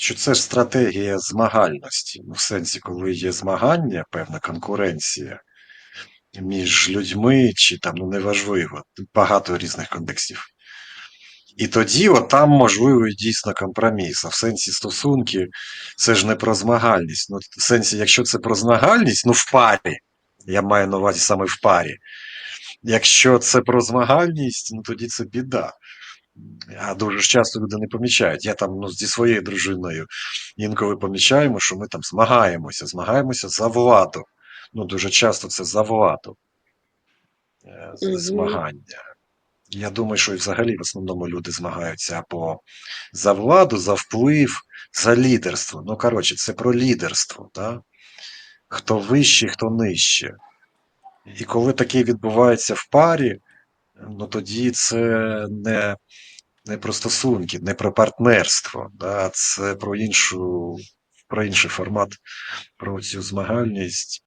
що це ж стратегія змагальності. Ну, в сенсі, коли є змагання, певна конкуренція між людьми, чи там, ну неважливо, багато різних контекстів. І тоді от там можливий дійсно компроміс. А в сенсі стосунки це ж не про змагальність. Ну, в сенсі, якщо це про змагальність, ну в парі. Я маю на увазі саме в парі. Якщо це про змагальність, ну тоді це біда. А дуже ж часто люди не помічають. Я там ну, зі своєю дружиною інколи помічаємо, що ми там змагаємося, змагаємося за владу. Ну, дуже часто це за владу. Е. Змагання. Я думаю, що і взагалі в основному люди змагаються або за владу, за вплив, за лідерство. Ну, коротше, це про лідерство, так? Хто вище, хто нижче. І коли таке відбувається в парі, ну тоді це не, не про стосунки, не про партнерство, да? це про іншу, про інший формат, про цю змагальність.